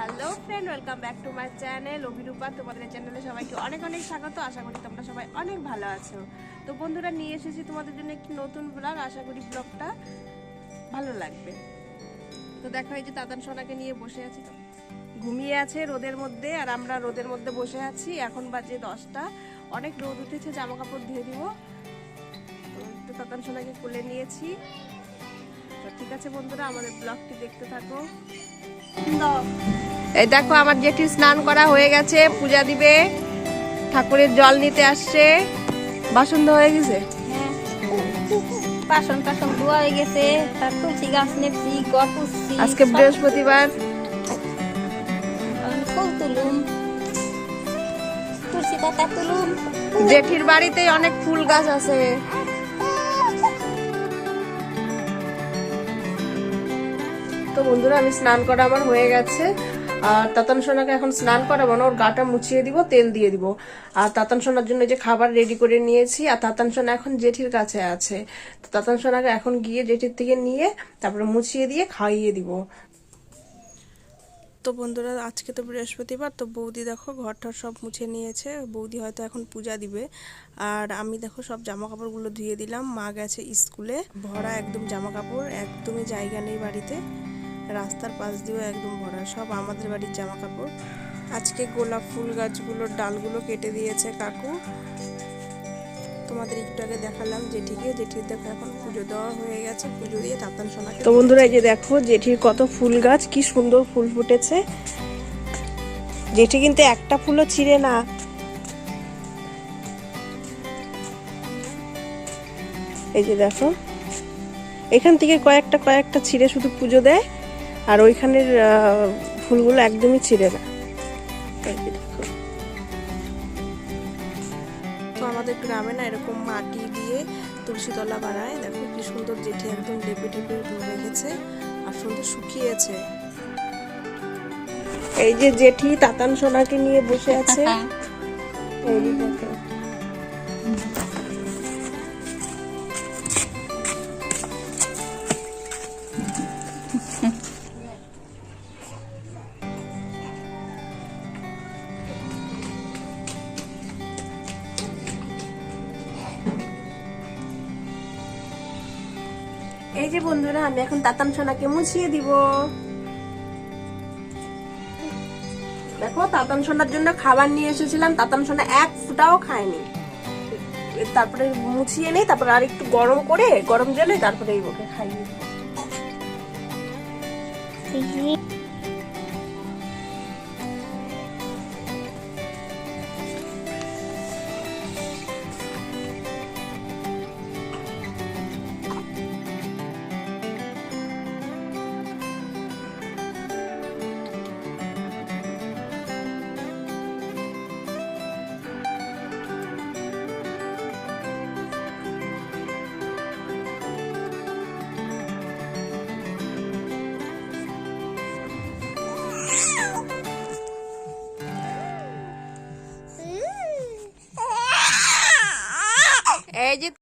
Hello friend welcome back to my channel Abhirupa, তোমাদের চ্যানেলে সবাইকে অনেক অনেক স্বাগত। আশা করি তোমরা সবাই অনেক ভালো আছো। তো বন্ধুরা, নিয়ে এসেছি তোমাদের জন্য একটি নতুন ব্লগ আশা করি ব্লগটা ভালো লাগবে। তো দেখো, এই যে দাদান সোনাকে নিয়ে বসে আছি। ঘুমিয়ে আছে রোদের মধ্যে আর আমরা রোদের মধ্যে বসে আছি। এখন বাজে দশটা। অনেক রোদ উঠেছে জামা কাপড় ধুয়ে দিব। তো তাতান সোনাকে কোলে নিয়েছি। তো ঠিক আছে বন্ধুরা, আমাদের ব্লগটি দেখতে থাকো। এই দেখো আমার জেঠি স্নান করা হয়ে গেছে পূজা দিবে ঠাকুরের জল নিতে আসছে। বাসন ধোয়া হয়ে গেছে? বাসন টাসন ধোয়া হয়ে গেছে তার তুলসী গাছ নেপছি গড় পুষছি আজকে বৃহস্পতিবার। ফুল তুলুম। তুলসী পাতা তুলুম। জেঠির বাড়িতে অনেক ফুল গাছ আছে। তো বন্ধুরা, আমি স্নান করা আমার হয়ে গেছে। আর তাতান সোনাকে এখন স্নান করাবো না, ওর গাটা মুছিয়ে দিব, তেল দিয়ে দিব। আর তাতান সোনার জন্য যে খাবার রেডি করে নিয়েছি, আর তাতান সোনা এখন জেঠির কাছে আছে। তো তাতান সোনাকে এখন গিয়ে জেঠির থেকে নিয়ে তারপরে মুছিয়ে দিয়ে খাইয়ে দিব। তো বন্ধুরা, আজকে তো বৃহস্পতিবার, তো বৌদি দেখো ঘরটা সব মুছে নিয়েছে। বৌদি হয়তো এখন পূজা দিবে। আর আমি দেখো সব জামা কাপড়গুলো ধুয়ে দিলাম। মা গেছে স্কুলে, ভরা একদম জামা কাপড় একদমই জায়গা নেই বাড়িতে। রাস্তার পাশ দিয়েও একদম ভরা। সব আমাদের বাড়ির জামা কাপড় আজকে গোলাপ ফুল গাছগুলোর ডালগুলো কেটে দিয়েছে কাকু। তোমাদের একটু আগে দেখালাম জেঠিকে। জেঠির দেখো এখন পুজো দেওয়া হয়ে গেছে। পুজো দিয়ে তাতান সোনাকে তো বন্ধুরা এই যে দেখো, জেঠির কত ফুল গাছ, কি সুন্দর ফুল ফুটেছে। জেঠি কিন্তু একটা ফুলও ছিঁড়ে না। এই যে দেখো, এখান থেকে কয়েকটা কয়েকটা ছিঁড়ে শুধু পুজো দেয়। আর ওইখানের ফুলগুলো একদমই ছিঁড়ে না। এই যে দেখো তো আমাদের গ্রামে না এরকম মাটি দিয়ে তুলসী তলা বানায়। দেখো কি সুন্দর জেঠি একদম লেপে টেপে রেখেছে আর সুন্দর শুকিয়েছে। এই যে জেঠি তাতান সোনাকে নিয়ে বসে আছে। এই যে দেখো এই যে বন্ধুরা, আমি এখন তাতাম সোনাকে মুছিয়ে দিব। দেখো তাতাম সোনার জন্য খাবার নিয়ে এসেছিলাম। তাতাম সোনা এক ফুটাও খায়নি। তারপরে মুছিয়ে নেই, তারপরে আর একটু গরম করে, গরম জলে তারপরে ওকে খাইয়ে। едет